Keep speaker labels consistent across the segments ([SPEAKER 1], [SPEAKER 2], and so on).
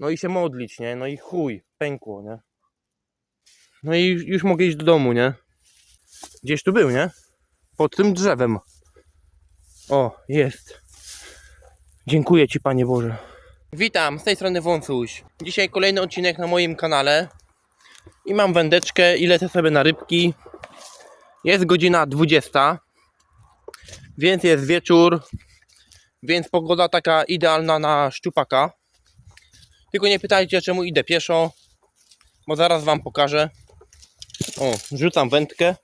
[SPEAKER 1] No i się modlić, nie? No i chuj, pękło, nie? No i już mogę iść do domu, nie? Gdzieś tu był, nie? Pod tym drzewem. O, jest. Dziękuję Ci, Panie Boże. Witam, z tej strony Wąsuś. Dzisiaj kolejny odcinek na moim kanale. I mam wędeczkę i lecę sobie na rybki. Jest godzina 20. Więc jest wieczór. Więc pogoda taka idealna na szczupaka. Tylko nie pytajcie czemu idę pieszo. Bo zaraz Wam pokażę. O, rzucam wędkę.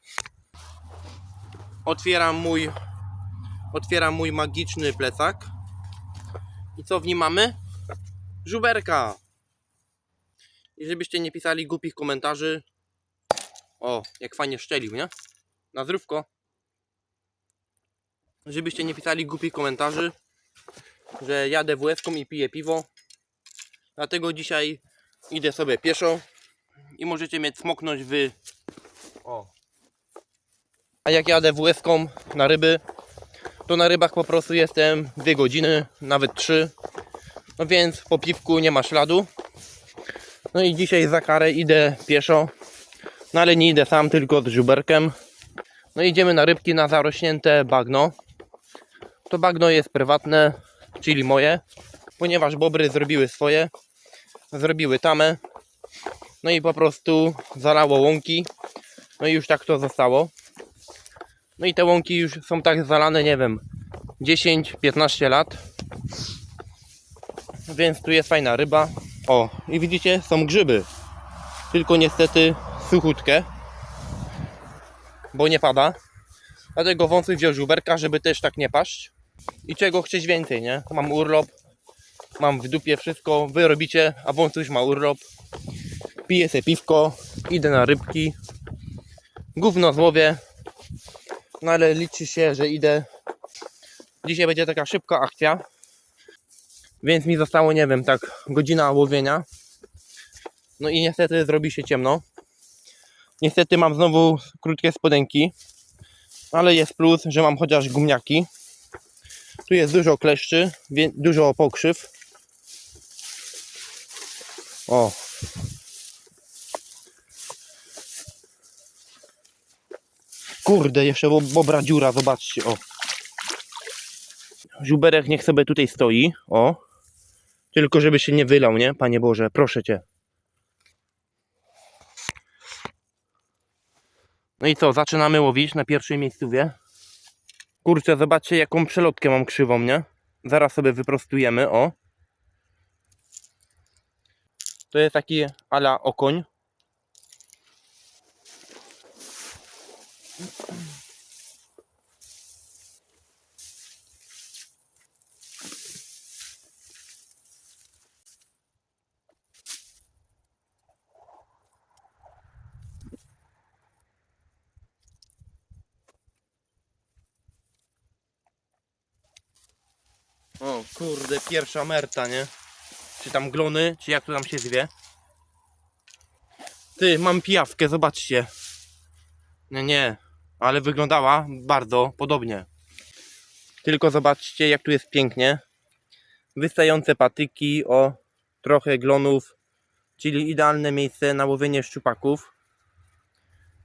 [SPEAKER 1] Otwieram mój Otwieram mój magiczny plecak. I co w nim mamy? Żuberka. I żebyście nie pisali głupich komentarzy. O, jak fajnie szczelił, nie? Na zdrówko. Żebyście nie pisali głupich komentarzy, że jadę WS-ką i piję piwo. Dlatego dzisiaj idę sobie pieszo i możecie mnie smoknąć wy. O. A jak jadę WS-ką na ryby, to na rybach po prostu jestem 2 godziny, nawet 3. No więc po piwku nie ma śladu. No i dzisiaj za karę idę pieszo. No ale nie idę sam, tylko z żuberkiem. No idziemy na rybki na zarośnięte bagno. To bagno jest prywatne, czyli moje, ponieważ bobry zrobiły swoje. Zrobiły tamę. No i po prostu zalało łąki. No i już tak to zostało. No i te łąki już są tak zalane, nie wiem, 10-15 lat. Więc tu jest fajna ryba. O, i widzicie, są grzyby. Tylko niestety suchutkie. Bo nie pada. Dlatego wąsy wziął żuberka, żeby też tak nie paść. I czego chcieć więcej, nie? Mam urlop. Mam w dupie wszystko. Wy robicie, a wąsuś ma urlop. Piję sobie piwko. Idę na rybki. Gówno złowię. No ale liczy się, że idę. Dzisiaj będzie taka szybka akcja. Więc mi zostało, nie wiem, tak godzina łowienia. No i niestety zrobi się ciemno. Niestety mam znowu krótkie spodenki. Ale jest plus, że mam chociaż gumniaki. Tu jest dużo kleszczy, dużo pokrzyw. O. Kurde, jeszcze bo- bobra dziura, zobaczcie, o. Żuberek niech sobie tutaj stoi, o. Tylko żeby się nie wylał, nie? Panie Boże, proszę Cię. No i co, zaczynamy łowić na pierwszej miejscówie. Kurczę, zobaczcie jaką przelotkę mam krzywą, nie? Zaraz sobie wyprostujemy, o. To jest taki ala okoń. O kurde, pierwsza merta, nie? Czy tam glony, czy jak to tam się zwie? Ty, mam pijawkę, zobaczcie. Nie, nie, ale wyglądała bardzo podobnie. Tylko zobaczcie, jak tu jest pięknie. Wystające patyki, o, trochę glonów, czyli idealne miejsce na łowienie szczupaków.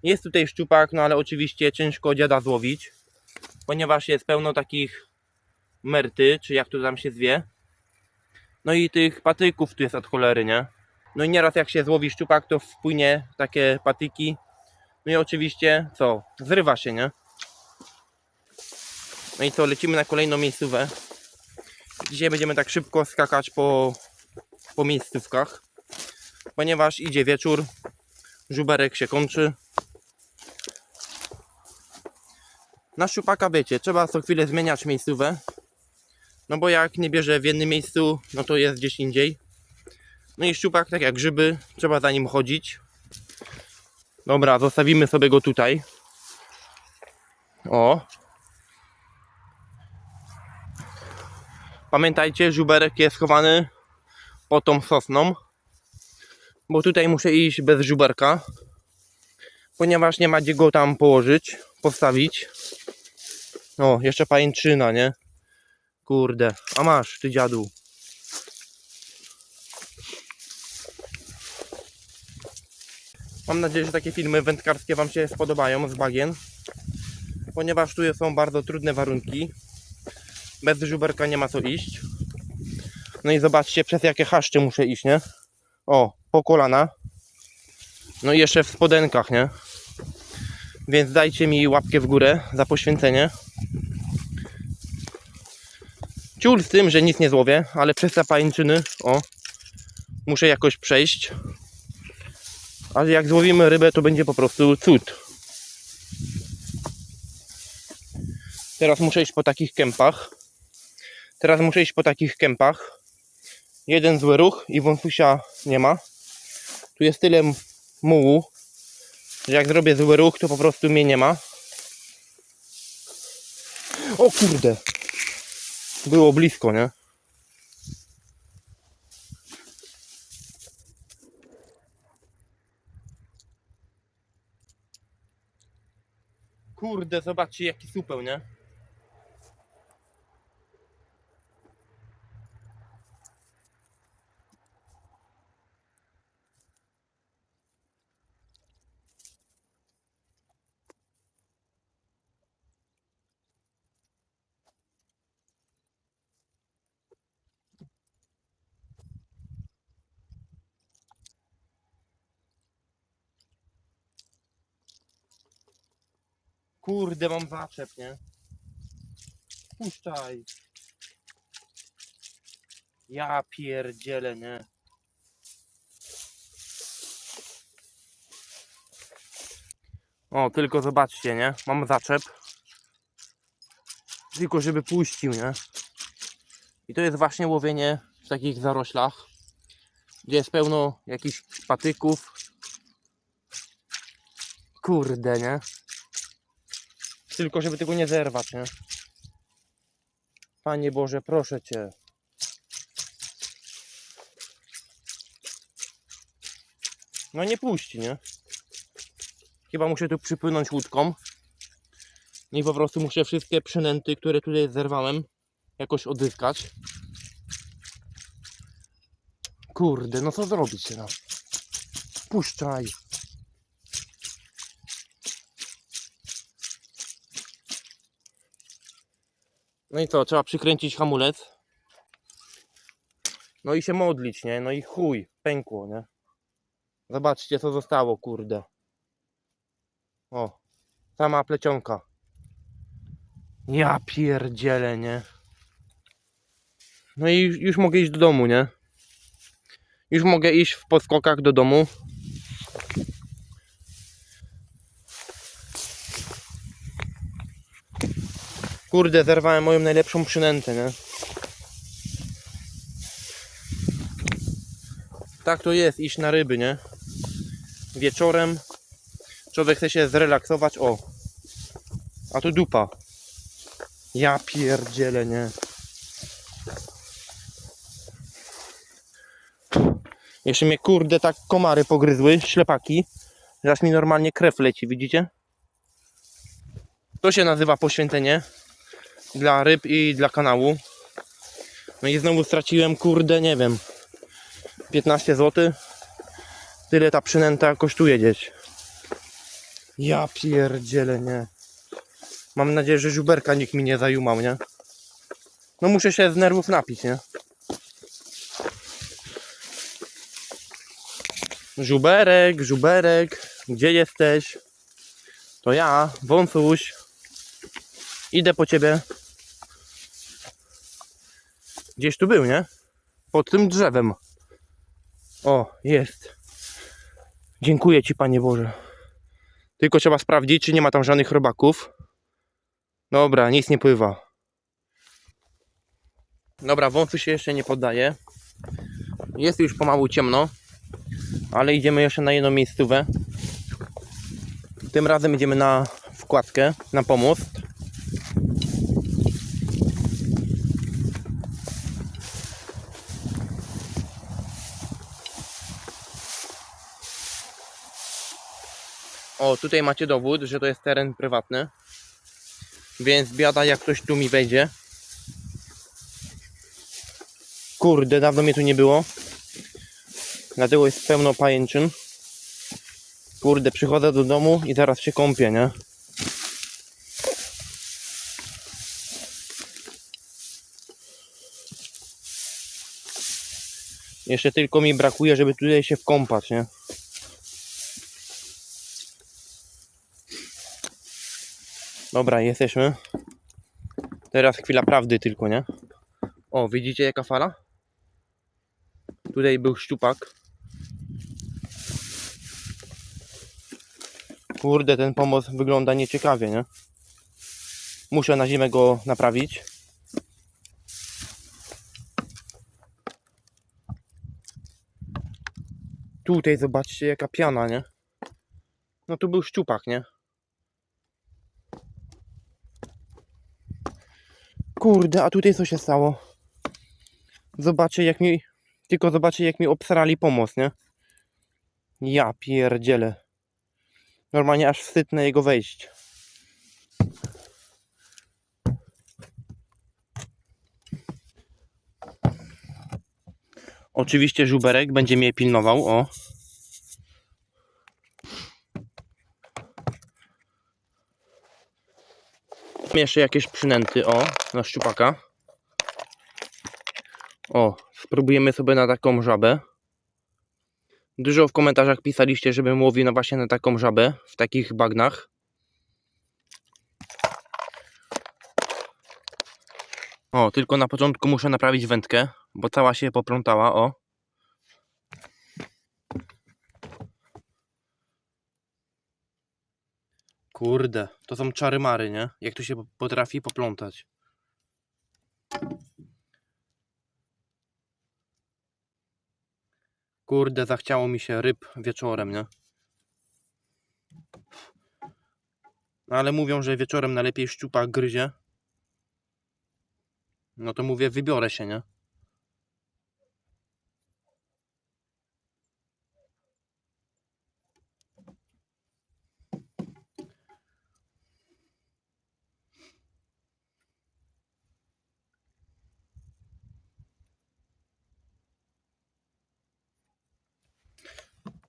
[SPEAKER 1] Jest tutaj szczupak, no ale oczywiście ciężko dziada złowić, ponieważ jest pełno takich merty, czy jak to tam się zwie. No i tych patyków tu jest od cholery, nie? No i nieraz jak się złowi szczupak, to wpłynie takie patyki. No i oczywiście, co? Zrywa się, nie? No i co, lecimy na kolejną miejscówę. Dzisiaj będziemy tak szybko skakać po, po miejscówkach. Ponieważ idzie wieczór, żuberek się kończy. Na szczupaka wiecie, trzeba co chwilę zmieniać miejscówę. No bo jak nie bierze w jednym miejscu, no to jest gdzieś indziej. No i szczupak, tak jak grzyby, trzeba za nim chodzić. Dobra, zostawimy sobie go tutaj. O. Pamiętajcie, żuberek jest schowany pod tą sosną. Bo tutaj muszę iść bez żuberka. Ponieważ nie ma gdzie go tam położyć, postawić. O, jeszcze pajęczyna, nie? Kurde, a masz, ty dziadu. Mam nadzieję, że takie filmy wędkarskie Wam się spodobają z bagien, ponieważ tu są bardzo trudne warunki. Bez żuberka nie ma co iść. No i zobaczcie, przez jakie haszcze muszę iść, nie? O, po kolana. No i jeszcze w spodenkach, nie? Więc dajcie mi łapkę w górę za poświęcenie. Ciul z tym, że nic nie złowię, ale przez te pajęczyny, o, muszę jakoś przejść. Ale jak złowimy rybę, to będzie po prostu cud. Teraz muszę iść po takich kępach. Teraz muszę iść po takich kępach. Jeden zły ruch i wąsusia nie ma. Tu jest tyle mułu, że jak zrobię zły ruch, to po prostu mnie nie ma. O kurde! Było blisko, nie? Kurde, zobaczcie jaki supeł, nie? Kurde, mam zaczep, nie? Puszczaj. Ja pierdzielę, nie? O, tylko zobaczcie, nie? Mam zaczep. Tylko żeby puścił, nie? I to jest właśnie łowienie w takich zaroślach, gdzie jest pełno jakichś patyków. Kurde, nie? Tylko żeby tego nie zerwać, nie? Panie Boże, proszę Cię. No nie puści, nie? Chyba muszę tu przypłynąć łódką. I po prostu muszę wszystkie przynęty, które tutaj zerwałem, jakoś odzyskać. Kurde, no co zrobić, no? Puszczaj. No i co, trzeba przykręcić hamulec. No i się modlić, nie? No i chuj, pękło, nie? Zobaczcie co zostało, kurde. O, sama plecionka. Ja pierdzielę, nie? No i już mogę iść do domu, nie? Już mogę iść w podskokach do domu. Kurde, zerwałem moją najlepszą przynętę, nie? Tak to jest, iść na ryby, nie? Wieczorem człowiek chce się zrelaksować, o. A tu dupa. Ja pierdzielę, nie? Jeszcze mnie kurde tak komary pogryzły, ślepaki. Teraz mi normalnie krew leci, widzicie? To się nazywa poświęcenie dla ryb i dla kanału. No i znowu straciłem, kurde, nie wiem, 15 zł. Tyle ta przynęta kosztuje gdzieś. Ja pierdzielę, nie. Mam nadzieję, że żuberka nikt mi nie zajumał, nie? No muszę się z nerwów napić, nie? Żuberek, żuberek, gdzie jesteś? To ja, wąsuś. Idę po ciebie. Gdzieś tu był, nie? Pod tym drzewem. O, jest. Dziękuję Ci, Panie Boże. Tylko trzeba sprawdzić, czy nie ma tam żadnych robaków. Dobra, nic nie pływa. Dobra, wąsu się jeszcze nie poddaje. Jest już pomału ciemno, ale idziemy jeszcze na jedną miejscówę. Tym razem idziemy na wkładkę, na pomost. O, tutaj macie dowód, że to jest teren prywatny. Więc biada jak ktoś tu mi wejdzie. Kurde, dawno mnie tu nie było. Dlatego jest pełno pajęczyn. Kurde, przychodzę do domu i zaraz się kąpię, nie? Jeszcze tylko mi brakuje, żeby tutaj się wkąpać, nie? Dobra, jesteśmy. Teraz chwila prawdy tylko, nie? O, widzicie jaka fala? Tutaj był szczupak. Kurde, ten pomost wygląda nieciekawie, nie? Muszę na zimę go naprawić. Tutaj zobaczcie jaka piana, nie? No tu był szczupak, nie? Kurde, a tutaj co się stało? Zobaczcie jak mi... Tylko zobaczcie jak mi obsrali pomost, nie? Ja pierdzielę. Normalnie aż wstyd na jego wejść. Oczywiście żuberek będzie mnie pilnował, o. jeszcze jakieś przynęty, o, na szczupaka. O, spróbujemy sobie na taką żabę. Dużo w komentarzach pisaliście, żebym łowił na właśnie na taką żabę, w takich bagnach. O, tylko na początku muszę naprawić wędkę, bo cała się poplątała, o. Kurde, to są czary mary, nie? Jak to się potrafi poplątać. Kurde, zachciało mi się ryb wieczorem, nie? No ale mówią, że wieczorem najlepiej szczupak gryzie. No to mówię, wybiorę się, nie?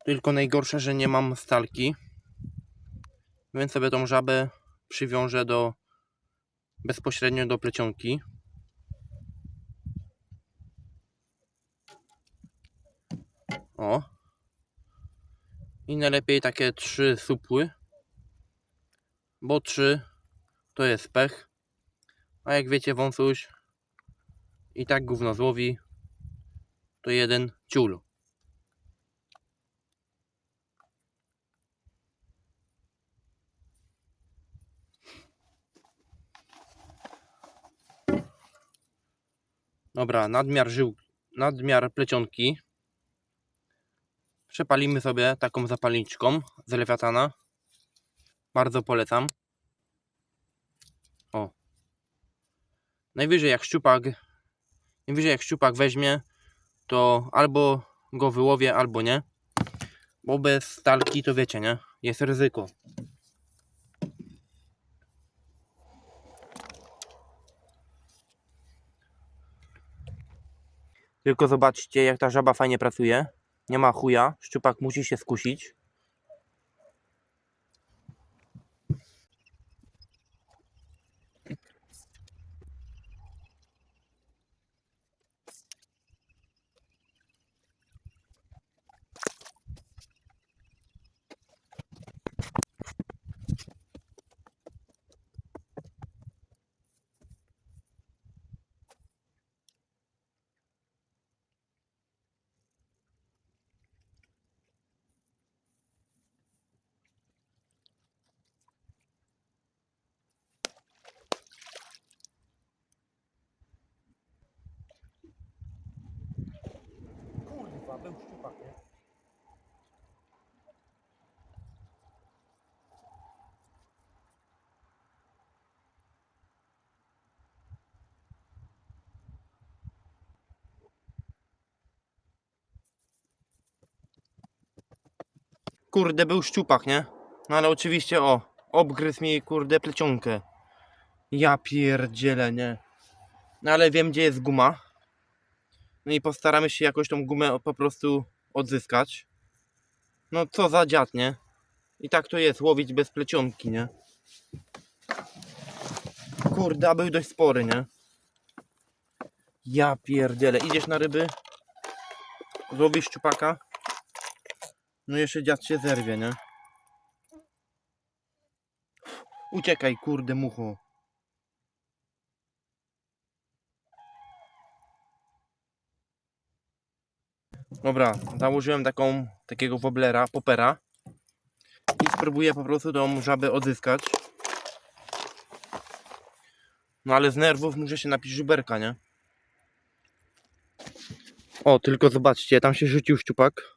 [SPEAKER 1] Tylko najgorsze, że nie mam stalki. Więc sobie tą żabę przywiążę do bezpośrednio do plecionki. O. I najlepiej takie trzy supły. Bo trzy to jest pech. A jak wiecie, wąsuś i tak gówno złowi, to jeden ciul. Dobra, nadmiar żył, nadmiar plecionki. Przepalimy sobie taką zapalniczką z lewiatana. Bardzo polecam. O. Najwyżej jak szczupak, najwyżej jak szczupak weźmie, to albo go wyłowię, albo nie. Bo bez stalki to wiecie, nie? Jest ryzyko. Tylko zobaczcie, jak ta żaba fajnie pracuje. Nie ma chuja. Szczupak musi się skusić. Kurde, był szczupak, nie? No ale oczywiście, o, obgryzł mi, kurde, plecionkę. Ja pierdzielę, nie? No ale wiem, gdzie jest guma. No i postaramy się jakoś tą gumę po prostu odzyskać. No co za dziad, nie? I tak to jest, łowić bez plecionki, nie? Kurde, a był dość spory, nie? Ja pierdzielę. Idziesz na ryby? Złowisz szczupaka? No jeszcze dziad się zerwie, nie? Uciekaj, kurde, mucho. Dobra, założyłem taką, takiego woblera, popera i spróbuję po prostu tą żabę odzyskać. No ale z nerwów muszę się napić żuberka, nie? O, tylko zobaczcie, tam się rzucił szczupak.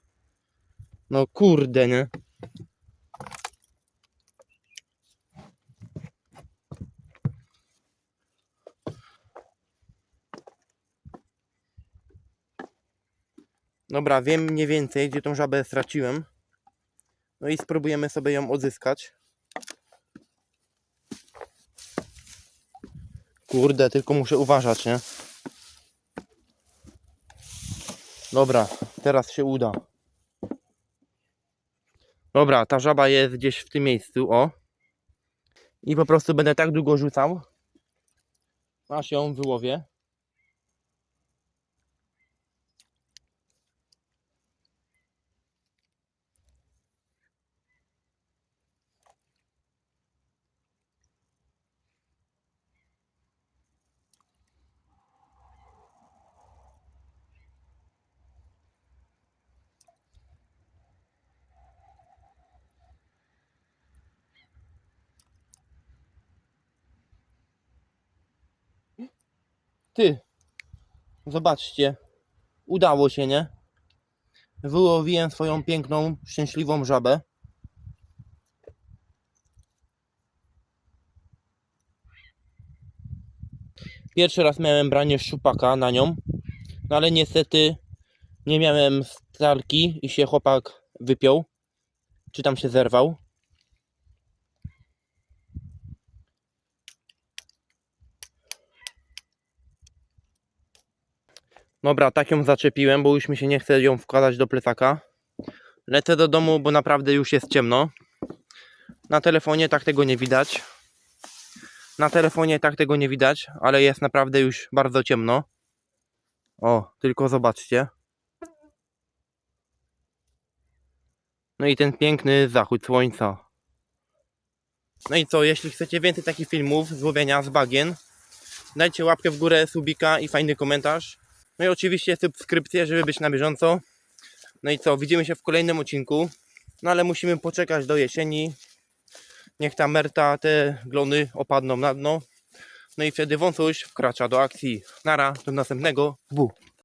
[SPEAKER 1] No kurde, nie? Dobra, wiem mniej więcej, gdzie tą żabę straciłem. No i spróbujemy sobie ją odzyskać. Kurde, tylko muszę uważać, nie? Dobra, teraz się uda. Dobra, ta żaba jest gdzieś w tym miejscu, o. I po prostu będę tak długo rzucał, aż ją wyłowię. Ty, zobaczcie, udało się, nie? Wyłowiłem swoją piękną, szczęśliwą żabę. Pierwszy raz miałem branie szczupaka na nią, no ale niestety nie miałem starki i się chłopak wypiął, czy tam się zerwał. Dobra, tak ją zaczepiłem, bo już mi się nie chce ją wkładać do plecaka. Lecę do domu, bo naprawdę już jest ciemno. Na telefonie tak tego nie widać. Na telefonie tak tego nie widać, ale jest naprawdę już bardzo ciemno. O, tylko zobaczcie. No i ten piękny zachód słońca. No i co, jeśli chcecie więcej takich filmów z łowienia z bagien, dajcie łapkę w górę, subika i fajny komentarz. No i oczywiście subskrypcję, żeby być na bieżąco. No i co, widzimy się w kolejnym odcinku. No ale musimy poczekać do jesieni. Niech ta merta, te glony opadną na dno. No i wtedy wąsuś wkracza do akcji. Nara, do następnego. W.